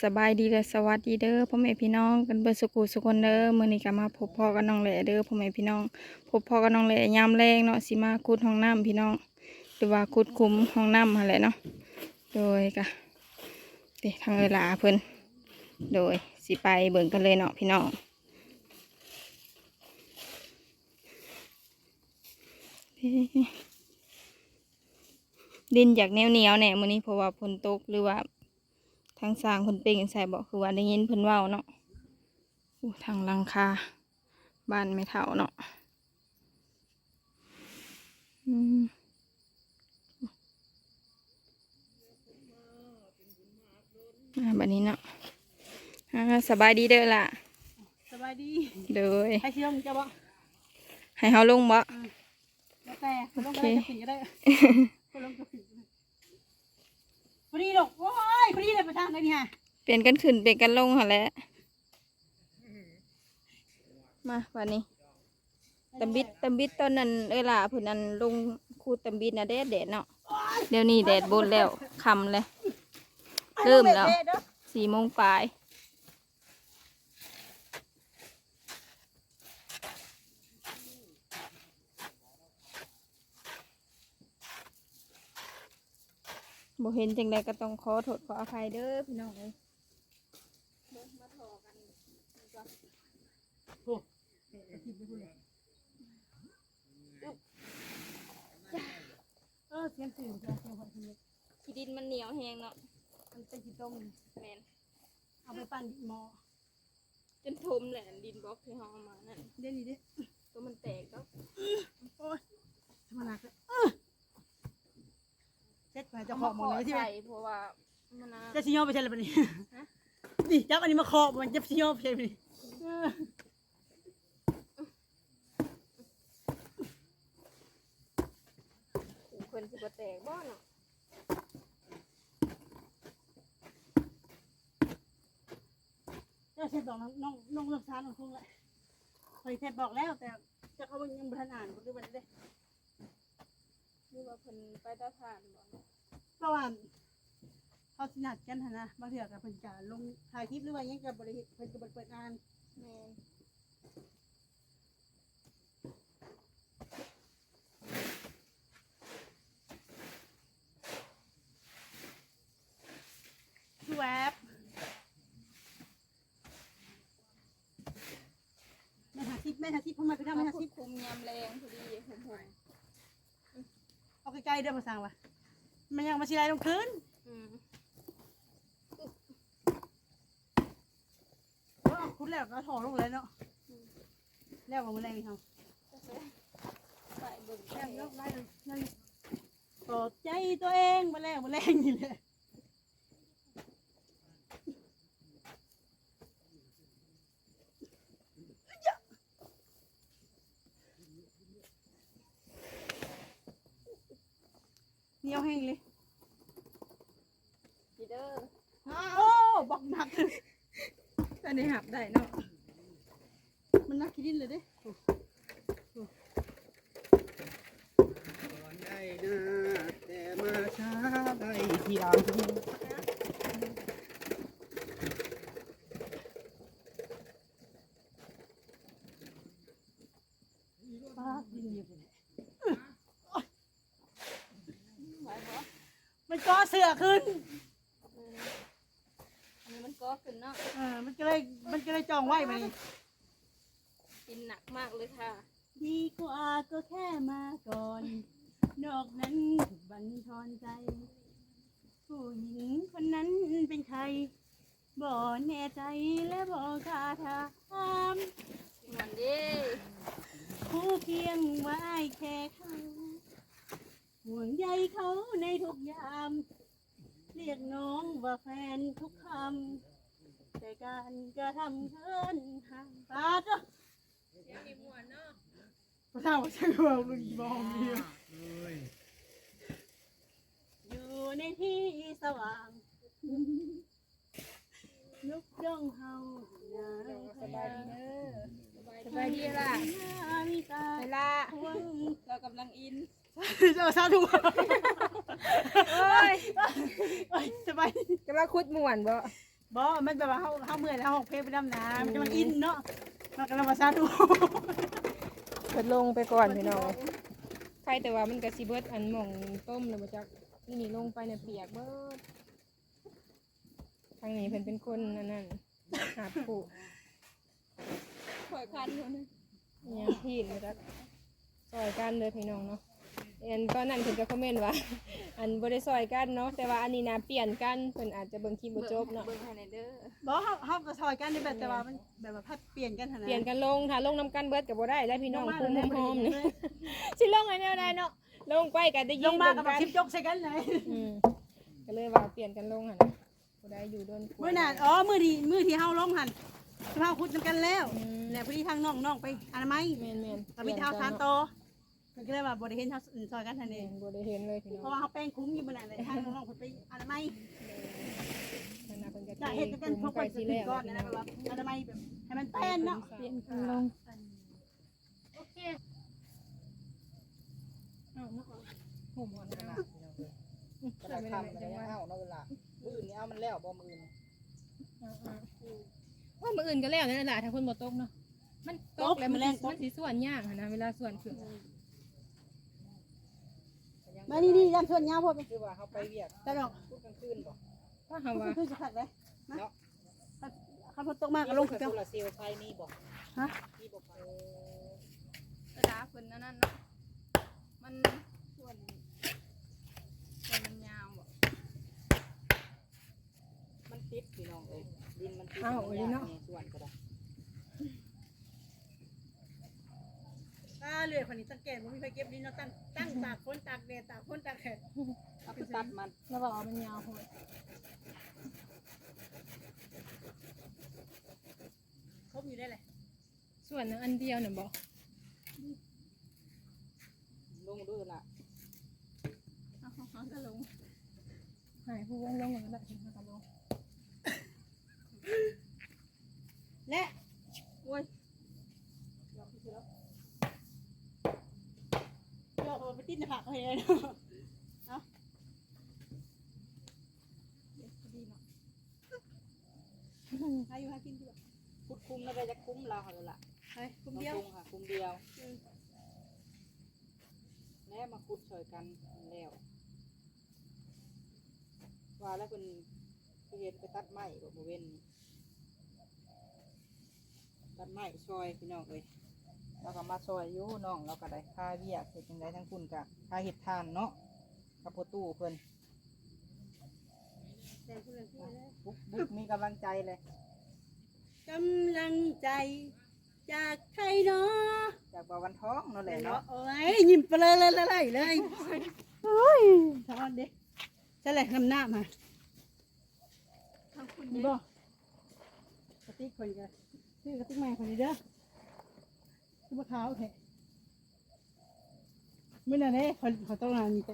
สบายดีและสวัสดีเด้อพ่อแม่พี่น้องกันเบิดสุกุสุคนเด้อมื้อนี้ก็มาพบพ่อกับน้องแหล่เด้อพ่อแม่พี่น้องพบพ่อกับน้องแหล่ยามแรงเนาะสิมาขุดห้องน้ำพี่น้องหรือว่าขุดคุ้มห้องน้ำหั่นแหละเนาะโดยก็เด็ทางเวลาเพิ่นโดยสิไปเบิ่งกันเลยเนาะพี่น้องดินจากแนวเหนียวๆแหน่มื้อนี้เพราะว่าฝนตกหรือว่า ทางสร้างเพิ่นเป็นจังไสบอกคือว่าได้ยินเพิ่นเว้าเนาะอู้ทางหลังคาบ้านไม่เท่าเนาะอืมอ่าบัดนี้เนาะอ่าสบายดีเด้อล่ะสบายดีโดยให้เชื่อมจะบ่ให้เฮาลงบ่แล้วแต่คนลงก็โอได้เคจะผิดก็ได้คนลงก็ผิดก็ได้ พอดีหรอกโอ้ยพอดีเลยประธานเลยนี่ฮะเปลี่ยนกันขึ้นเปลี่ยนกันลงหั่นแหละมาบัดนี้ตำบิดตำบิดตอนนั้นเอ้ยล่ะเพิ่นอันลงคูดตำบิดน่ะแดดแดดเนาะเดี๋ยวนี้แดดบนแล้วค่ำแล้วเริ่มแล้วอาเด้อสี่โมงปลาย บ่เห็นจังใดก็ต้องขอโทษขออภัยเด้อพี่น้องเอ้ยโอ้ผิดไปพูดเลยเออเสียงตื่นจ้ะเสียงหัวทิ้งเลยขี้ดินมันเหนียวแหงเนาะ มันเป็นจีต้มแมนเอาไปปั่นหม้อจนทมแหละดินบล็อกที่ห้องมานั่นเดี๋ยวนี้ดิก็มันแตกก็โอ้ยทำไมหนักเลย เออเช็ดไปเจะขอบหมดเลยที่ไหมใส่เพราะว่ามันน่ะจะชิโยไปใช่หรือเปล่านี่ฮะนี่จับอันนี้มาขอบมันจะชิโยไปใช่ไหมนี่เออเพิ่นสิบ่แตกบ่เนาะเจ้าเช็ดบอกน้องน้องน้องเลิกช้าน้องคงแหละเคยเช็ดบอกแล้วแต่จะเขายังไม่ทันอ่านหรือวันนี้ หรือว่าเพิ่นไปตาทานบ่เนาะเพราะว่าเขาสนัดกันหั้นนะบางเถื่อกับเพิ่นจะลงถ่ายคลิปหรือว่าหยังกับบริเพิ่นจะเปิดงานแม่นคือแวบแม่หาทิพย์แม่หาทิพย์พ่อมาไปทำแม่หาคุทิดพย์คุมยามแรงพอดีผมผมเอา ใกล้ๆเด้อมาสั่งวะมันยังมาชิไลลงคืนอืมเพราะเอาคุณแล้วก็ถอดลงเลยเนาะแล้วมาเมื่อไรนี่เขาใส่เบิ่งแล้วยกได้เลยนั่นปลอบใจตัวเองมาแล้วมาแรงนี่แหละ เหนียวแห้งเลยพี่เด้อโอ้บอกหนักอันนี้หับได้เนาะมันนักขี้ดินเลยเด้ก่อนได้นะแต่มาช้าได้ทีหลัง ป้าดินเหยียบเลย ไหวบ่ มันก็เสือ ขึ้นอืมอันนี้มันก็ขึ้นเนาะเออมันก็เลยมันก็เลยจองไว้ไปนี่กินหนักมากเลยค่ะ ดีกว่าก็แค่มาก่อน นอกนั้นถูกบันทอนใจ ผู้หญิงคนนั้นเป็นใครบ่แน่ใจและบ่กล้าถามมันเด้ผู้เพียงไว้แค่เขาห่วงใยเขาในทุกยาม เรียกน้องว่าแฟนทุกคำแต่การกระทำเคินห่างตาจ้ะพระเจ้าพระเจ้าว่ามึงมองเดียวอยู่ในที่สว่างลุกย่องเฮาหน้าสบายดีเด้อสบายดีล่ะหน้ามีตาเวลาทวงเรากำลังอิน เจ้าสาธุโอ้ยโอ้ยสบายกำลังคุดม่วนบ่บ่มันแบบว่าเฮาเฮาเมื่อยแล้วเฮาเพลไปดำน้ำมันจะมันอินเนาะมันก็เลยมาซาดูเพิ่นลงไปก่อนพี่น้องใครแต่ว่ามันก็สิเบิดอันหม่องต้มแล้วบ่จักนี่นี่ลงไปเนี่ยเปียกเบิดทางนี้เพิ่นเป็นคนอันนั้นหาผู้ข่อยคันอยู่นะเนี่ยพี่มาจักซอยกันเลยพี่น้องเนาะ อันตอนนั้นเพิ่นก็คอมเมนต์ว่า อันบ่ได้ซอยกันเนาะแต่ว่าอันนี้นะเปลี่ยนกันเพิ่นอาจจะเบิ่งคลิปบ่จบเนาะเบิ่งให้ในเด้อบ่เฮาเฮาก็ซอยกันในแบบแต่ว่ามันแบบว่าพัดเปลี่ยนกันหั่นนะเปลี่ยนกันลงถ้าลงน้ำกันเบิดก็บ่ได้แล้วพี่น้องลงมาคุ้มแล้วหอมๆเลนี่ยสิลงให้แนวใดเนาะลงไปก็ได้ลยิงนมาเบิ่งกับกันชิปยกใส่กันเลยอืมก็เลยว่าเปลี่ยนกันลงหั่นนะบ่ได้อยู่โดนกลัวมื้อนั้นอ๋อมื้อดีมื้อที่เฮาลงหั่นเฮาคุดนำกันแล้วอืมแล้วพอดีทางน้องน้องไปอนามัยแม่นๆก็มีเท้าทานโต เพิ่นก็เลยว่าบ่ได้เห็นเฮาซอยกันทันเอเองงบ่ได้เห็นเลยพี่น้เพองราะว่าเฮาแป้งคุ้มอยู่มื้อนั้นเลยทางน้องน้องเพิ่นไปอนามัยนั่นน่ะเพิ่นก็จะเทเฮ็ดกันกลุ่พวมกไปคนสิสิแล้แล้ววก่อนพี่นะน้องแบบว่าอนามัยแบบให้มันแป้นเนาะเปลี่ยนกันลงโอเคเอาเนาะห่มหอนกันละกระดาษคำอะไรเงี้ยเอาเนาะเวลามืออื่นนี่เอามันแล้วบ่มืออื่นว่ามื้ออื่นก็แล้วนั่นแหละถ้าเพิ่นบ่ตกเนาะมันตกแล้วมันสิมันสิส่วนยากหั่นนะเวลาส่วนขึ้น มานี่นี่ย่านส่วนยาวพวกคือว่าเขาไปเวียกแต่ดอกพูดกลางคืนบ่ว่าเฮาว่าคือจะขัดเลยนะเนาะคันฝนตกมากก็ลงคืคืออเก่าโซลาร์เซลล์ไฟมีบ่ฮะมีบ่ไฟกระดาษเพิ่นนั่นนั่นเนาะมันส่วนส่วนมันยาวบ่มันติดพี่น้องเอ้ยดินมันติดอ้าวมันอียากเนาะในส่วนก็ได้ถ้าเรือคนนี้สังเกตว่ามีไฟเก็บดินเนาะตั้ง ตั้งตากฝนตากแดดตากฝนตากแดดเอาไปตัดมันแล้วบอกว่ามันยาวโหดครบอยู่ได้เลยส่วนอันเดียวน่ะบ่ลงดูล่ะเอาเอาก็ลงหายผู้วงลงกันแล้วถึงมาลงและ โอ้ย เราเอาไป ติดในผักเขาเลยเนาะเอาดีเนาะใครอยู่หากินดีกว่าพุดคุ้มแล้วก็จะคุ้มเราเหรอล่ะไปคุคุ้มเดียวค่ะคุ้มเดียวแล้วมาคุดช่วยกันแล้วว่าแล้วเป็นไปเห็นไปตัดไม้บ่บ่เว้นตัดไม้ซอยพี่น้องเอ้ย เราก็มาซอยอยู่น้องเราก็ได้ค่าเวียกเฮ็ดจังไดทั้งคุณกะค่าเฮ็ดทานเนาะกับพ่อตู้เพิ่นแต่ผู้เล่นที่เลยบุกบุกมีกำลังใจเลยกำลังใจ จากใครเนาะจากบ่าววันท้องนั่นแหละเนาะเนาะโอ้ยยิ้มไปเลยเลยเลยเลยโอ้ยทอดเด็กจะแหลกน้ำหน้ามาทางคุณนี่เด้บ่กระติกคนกันซื้อกระติกใหม่คนนี้เด้อ ซื้อมะขาวโอเคมื่อนั้นเนี่ยเขาเขาต้องงานมีแต่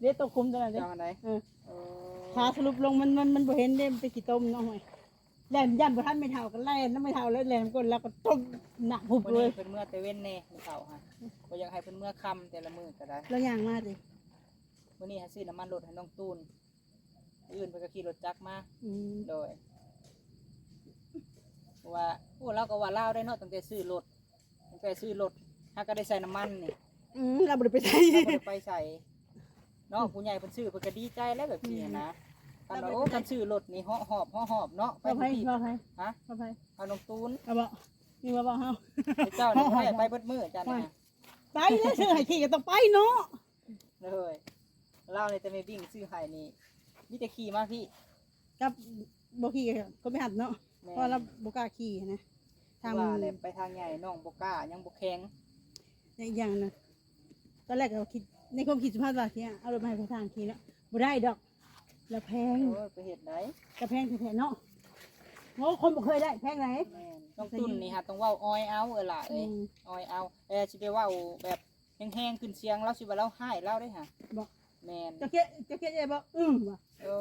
เด็ดตกคุมตอนนั้นเด้เจ้าอันไหนเออเออขาสรุปลงมันมันมันบ่เห็นเด้มันเป็นกี่ต้มน้องหน่อยแล่นย่ำบ่ทันไม่เท่ากันแล่นแล้วไม่เท่าแล้วแล่นก้นแล้วก็ต้มหนักหุบวันเลนี้ย เพิ่นเมื่อแต่เว้นแน่มื้อเก่าฮะบ่อยากให้เพิ่นเมื่อค่ำแต่ละมื้อก็ได้แล้วอย่างมากเลยมื้อนี้ให้ซื้อน้ำมันรถให้น้องตูนมื้ออื่นเพิ่นก็ขี่รถจักรมา อืมโดยเพราะว่าโอ้เราก็ว่าเล่าวได้เนาะตั้งแต่ซื้อรถตั้ง แต่ซื้อรถถ้าก็ได้ใส่น้ำมันนี่อืมเราบ่ได้ไปใช้เราบ่ได้ไปใส่เนาะผู้ใหญ่เพิ่นซื้อเพิ่นก็ดีใจแล้วแบบนี้นะคันว่าโอ้คันซื้อรถนี่เหาะหอบเหาะหอบเนาะไปว่าไผทุกที่ว่าไผฮะว่าไผเอาน้องตูนเอาบ่นี่ว่าบ่เฮาไอ้เจ้านี่บ่ได้ไปเบิดมื้อจ้ะนะไปแล้วเธอให้ขี่ก็ต้องไปเนาะเลยเล่าเลยแต่ไม่บิ่งซื้อให้นี่มีแต่ขี่มาพี่กับบ่ขี่ก็ไม่หัดเนาะแม่เพราะเราบ่กล้าขี่นะ ทางว่าแหละไปทางใหญ่น้องบ่กล้ายังบ่แข็งอีกอย่างนะตอนแรกเราคิดในความคิดสุภาพว่าเนี่ยเอารถมาให้เขาทางขี่เนาะบ่ได้ดอกแล้วแพงโอ้ยไปเฮ็ดได้กระแพงแท้ๆเนาะโง่คนบ่เคยได้แพงไหน แม่นน้องตุนนี่ฮะต้องเว้าอ้อยเอาเออล่ะอืเอ้ยมอ้อยเอาเออสิไปเว้าแบบแห้งๆขึ้นเสียงเราสิว่าเราให้เราได้ฮะบอกแม่นจะเคียจะเคียจะบอกอืมว่ะโอ้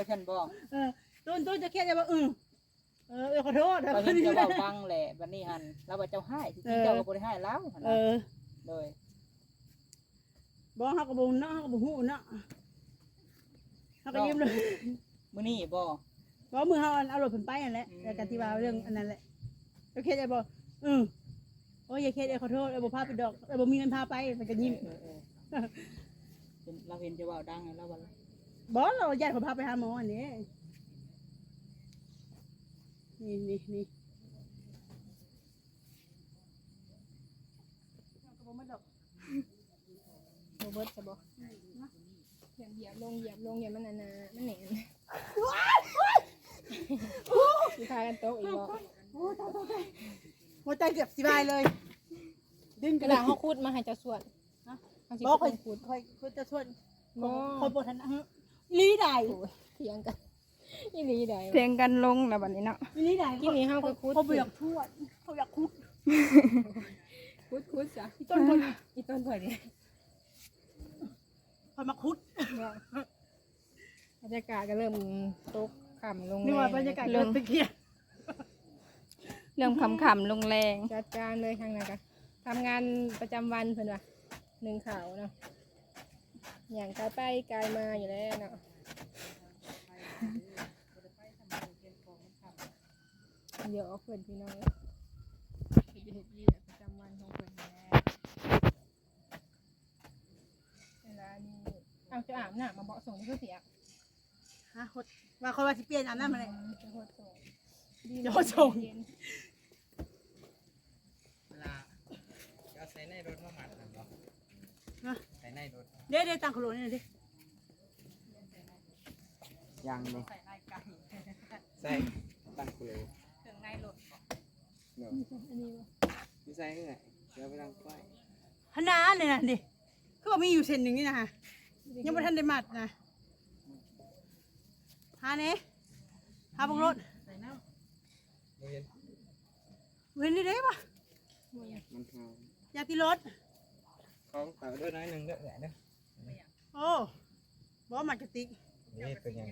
ยเพิ่นบอกเออต้นต้นจะเคียจะบอกอืม เออเออขอโทษเราเห็นจะเว้าฟังแหละบัดนี้หั่นเราว่าเจ้าให้จริงๆเจ้าก็บ่ได้ให้เราหั่นเอนะอโดยบอกเฮาก็บ่เนาะเฮาก็บ่ฮู้เนาะเฮาก็ยิ้มเลยมื้อนี้บ่เอเพราะมือเขาเอารถเพิ่นไปนั่นแหละแล้วกันที่ว่าเรื่องอันนั้นแหละโอเคได้บ่อือโอ้ยอย่าเคสเอ้ยขอโทษเอ้ยบ่พาไปดอกเอ้ยบ่มีเงินพาไปมันก็ยิ้มเออเออเป็นเราเห็นจะเว่าดังไงแล้ววันบ่เราญาติเขาพาไปหาหมออันนี้ นี่นี่นี่ก็บ่มาดอกโรเบิร์ตจะบอกเหยียบเหยียบลงเหยียบลงเหยียบมันนานามันแหนนมีพากันโต๊ะอีกบอกหัวใจเกือบสิบายเลย ดึงกกัระนดาษเขาคูดมาให้เจะส่วนฮะเขาสิบอกคอยคูดคอยคอยจะชวนบ่คนบททันนะลีได้เถียงกัน อีหลีได้เพียงกันลงแล้วบัดนี้เนาะลีได้ที่นี้เฮาก็คูดเขาอยากทวดเขาอยากคุดคูดคูดจ้ะต้นคนอีต้นข่อยดิคอยมาคุดบรรยากาศก็เริ่มตกค่ำลงนี่ว่าบรรยากาศเริ่มตะเกียบเรื่องคำๆลงแรง จัดการเลยทางนั้นกันทำงานประจำวันเพิ่นว่าหนึ่งข่าวเนาะอย่างกายไปกายมาอยู่แล้วเนาะ เดี๋ยวเอาเพิ่นพี่น้องเฮ็ดเฮ็ดเวียกประจำวันของเพิ่นแหละเวลานี้เอาจะอาบน้ำมาเบาะส่งนี่คือเสียฮะหดว่าคอยว่าสิเปลี่ยนอันนั้นมาเลยจะโหดส่งเดี๋ยวส่งเย็นเวลาเอาใส่ในรถมาหมัดกันเหรอนะใส่ในรถเดี๋ยวเดี๋ยวตังขลุ่นนี่ดิ ยังเลยใส่ในไก่ใส่ตั้งคุเลยเครื่องในรถเนาะอันนี้บ่ไม่ใส่เท่าไหร่เดี๋ยวไปตั้งไฟพนาเนี่ยนะดิคือว่ามีอยู่เส้นหนึ่งนี่นะฮะยังไม่ทันได้มัดนะหาเน่หาบังรถโมเย็นเว้นนี่เด้ปะมันหอมอยากตีรถของเต่าด้วยน้อยหนึ่งด้วยแหละเด้อโอ้บ่มัดกระติก นี่เป็นยังไง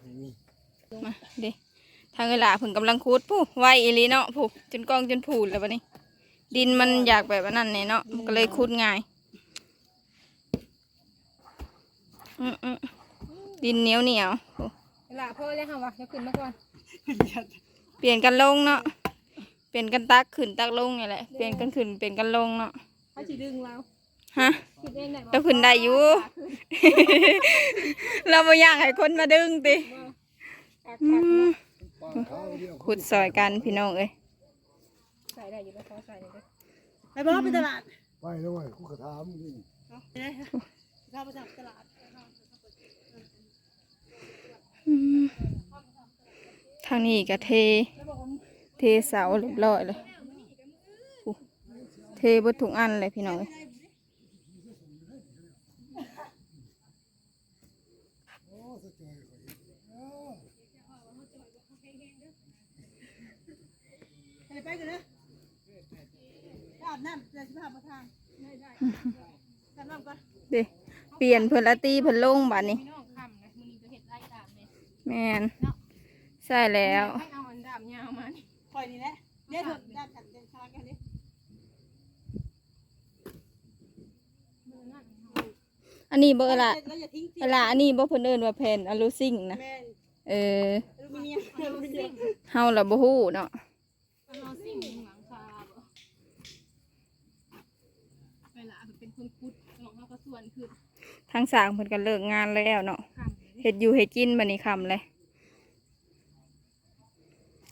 ไม่มีมาเด้ทางเวลาเพิ่นกำลังคูดผู้ไวอีหลีเนาะผู้จนกองจนผูดแล้วบัดนี้ ดินมันอยากแบบว่านั้นเนี่ยเนาะมันก็เลยคูดง่ายอืมอืมดินเหนียวเหนียวผู้เวลาพ่อได้ค่ะวะจะขึ้นมาก่อนเปลี่ยนกันลงเนาะเปลี่ยนกันตักขึ้นตักลงนี่แหละเปลี่ยนกันขึ้นเปลี่ยนกันลงเนาะเขาจะดึงเรา ฮะคิดเองได้บ่เราขึ้นได้อยู่ เราไม่อยากให้คนมาดึงติคักอืคักมเนาะขุดซอยกันพี่น้องเอ้ยใส่ได้อยู่แล้วขอใส่หน่อยเด้อไปบ่ไปตลาดไปแล้วไงกูกระทำนี่ไปได้ค่ะเข้าไปตลาดอืมทางนี้ก็เท เทเสาเรียบร้อยเลยอู้เทเบดทุกอันเลยพี่น้องเอ้ย ไปไปกันนะอาบน้ำจะสิพาไปทางอาบน้ำก่อนเด้เปลี่ยนเพิ่นละตีเพิ่นลงบัดนี้พี่น้องคำนะมื้อนี้ก็เฮ็ดไร่ตามเลยแมนใช่แล้วให้เอาอันดาบยาวมานี่คอยนี่แหละเดี๋ยวเถอะด้านกันเดินทางกันดิมื้อนั้นอันนี้บ่เออละแล้วอย่าทิ้งเออละอันนี้บ่เพิ่นเอิ้นว่าแผ่นอะลูซิงนะแม่นเอออลูมิเนียมอลูมิเนียมเฮาละบ่ฮู้เนาะ เอานอนสิ่งหลังคาบ่เวลาเป็นคนคุดหลอกเราก็ ส่วนขึ้นทางสร้างเพิ่นก็เลิกงานแล้วเนาะคำเลยเฮ็ดอยู่เฮ็ดกินบัดนี้ค่ำเลย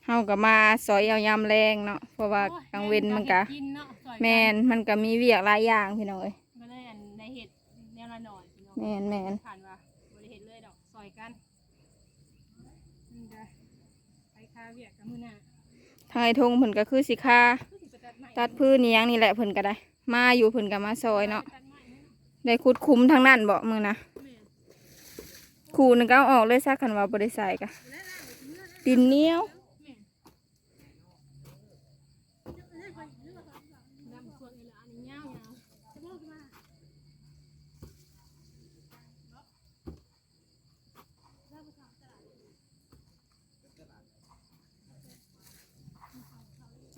เฮาก็มาซอยเอายามแรงเนาะเพราะว่ากลางเว้นมันก็กินเนาะซอยแม่นมันก็มีเวียกหลายอย่างพี่น้องเอ้ยก็ได้อันได้เห็ดแนวละหน่อยพี่น้องแม่นแม่นผ่านว่าบริเห็ดเลยดอกซอยกันนี่จ้ะไปคาเวียกกับมือหน้าทางไอ้ทงเพิ่นก็คือสิค่าคือสิไปตัดไม้ตัดพื้นนี่ยังนี่แหละเพิ่นก็ได้ มาอยู่เพิ่นก็มาซอยเนาะ ตัด ได้คุดคุ้มทั้งนั้นบ่มึงนะแม่คูนึงก็เอาออกเลยซะคันว่าบ่ได้ใส่กะดินเหนียวดำส่วนเวลาอันนี้ยาวยาว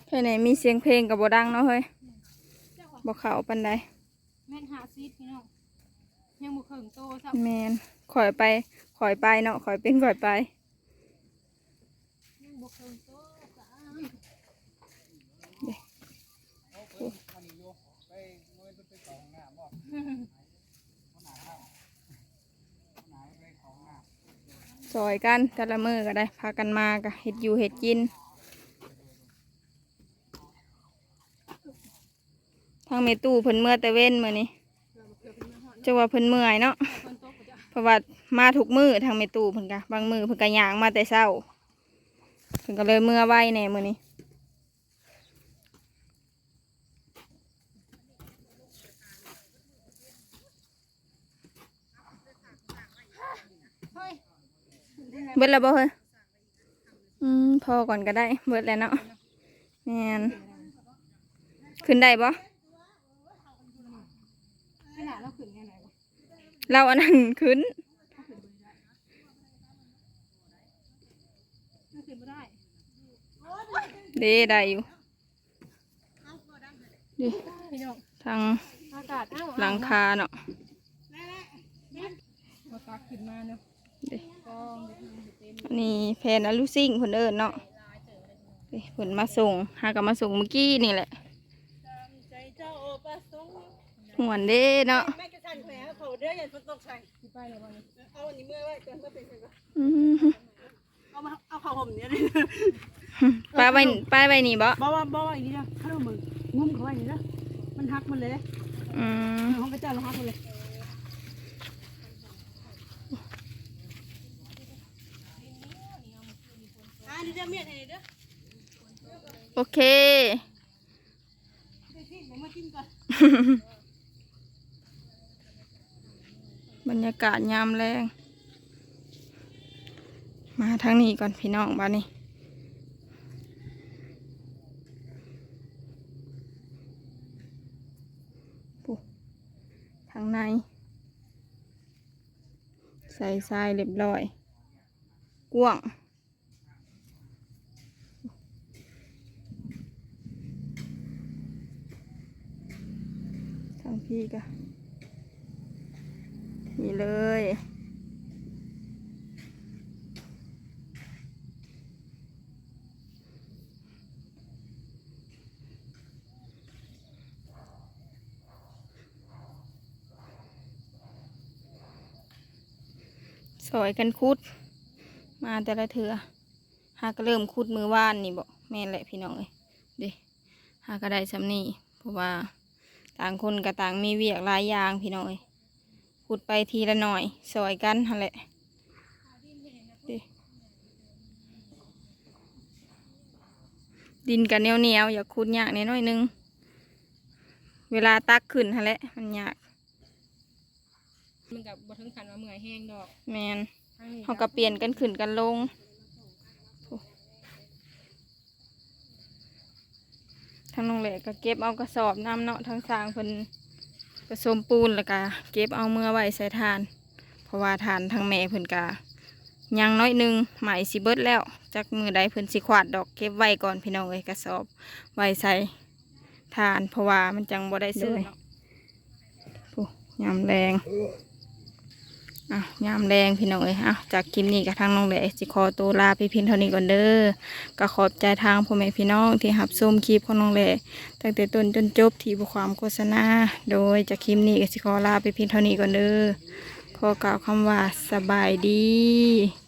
แค่ไหนมีเสียงเพลงก็บ่ดังเนาะเฮ้ยบ่เขาปานใด แม่นหาซีดพี่น้องยังบุเขิงโตซ้แม่นข่อยไปคอยไปเนาะคอยเป็นคอยไปยังบ่เคยโตสามซอยกันแต่ละมือก็ได้พากันมาก็เห็ดอยู่เห็ดกิน ทางเมตู้เพิ่นเมื่อแต่เว้นมื้อนี้จะว่าเพิ่นเมื่อยเนาะเพราะว่ามาทุกมือทางเมตู้เพิ่นก็บางมือเพิ่นก็ย่างมาแต่เช้าเพิ่นก็เลยเมื่อไว้แหน่มื้อนี้เบิดแล้วบ่เฮ้ยอืมพอก่อนก็ได้ เบิดแล้วเนาะแม่นขึ้นได้บ่ ขนาดเราขึ้นแค่ไหนวะ เราอันนั้นขึ้นเด้ได้อยู่ดิทางหลังคาเนาะนี่แพนอลูซิ่งคนเอิญเนาะผลมาส่งหากับมาส่งเมื่อกี้นี่แหละ ใจเจ้าประสงค์ หวนเด้เนาะแม่กระชันแขวนเขาเด้ออย่าฝนตกใส่ที่ไปแล้ววันนี้เอาอันนี้เมื่อไว้ก่อนเมื่อเป็นไงก็อืมเอามาเอาข้าวห่มเนี่ยดิป้าไว้ป้าไว้นี่บ่บ่ว่าบ่ว่าอย่างนี้นะข้าวมึงงุ้มเขาไว้อย่างนี้นะมันหักมันเลยอืมห้องกระเจ้าเราหักมันเลยอ่านี่เด้อเมียนี่เด้อโอเคไปที่ผมมากินก่อน บรรยากาศยามแรงมาทางนี้ก่อนพี่น้องบ้านนี้ปุ๊ทางใน ใส่ทรายเรียบร้อยกว้างทางพี่ก็ นี่เลย สอยกันคุด มาแต่ละเถือหากเริ่มคุดมือว่านนี่บอกแม่แหละพี่น้องเอ้ยเด้หาก็ได้สำนี่เพราะว่าต่างคนกับต่างมีเวียกหลายอย่างพี่น้องเอ้ย ขุดไปทีละหน่อยสอยกันหั่นแหละดิดินกันเหนียวเหนียวๆอย่าขุดยากนิดหน่อยนึง เวลาตักขึ้นหั่นแหละมันยาก มันกับบถึงขันว่าเมื่อยแห้งดอก แมนทางนี้เขาก็เปลี่ยนกันขึ้นกันลงโอ้ทางน้องแหละก็เก็บเอากระสอบน้ำเนาะทางสร้างเพิ่น ผสมปูนแล้วก็เก็บเอาเมื่อไว้ใส่ทาน เพราะว่าทานทางแม่เพิ่นกายังน้อยหนึงไหมสิเบิดแล้วจากมือใดเพิ่นสิขวาดดอกเก็บไว้ก่อนพี่น้องเอ้ยกระสอบไว้ใส่ทานเพราะว่ามันจังบ่ได้ซื้อเนาะโอ้ยามแรง อะยามแรงพี่น้องเอ้ยอะจากคลิปนี้กับทางน้องเหละสิคอตัวลาพี่พินเท่านี้ก่อนเด้อก็ขอบใจทางพ่อแม่พี่น้องที่หับชมคลิปของน้องเหละตั้งแต่ต้นจนจบที่บความโฆษณา โดยจากคลิปนี้กับสิคอลาพี่พินเท่านี้ก่อนเด้อขอกล่าวคำว่าสบายดี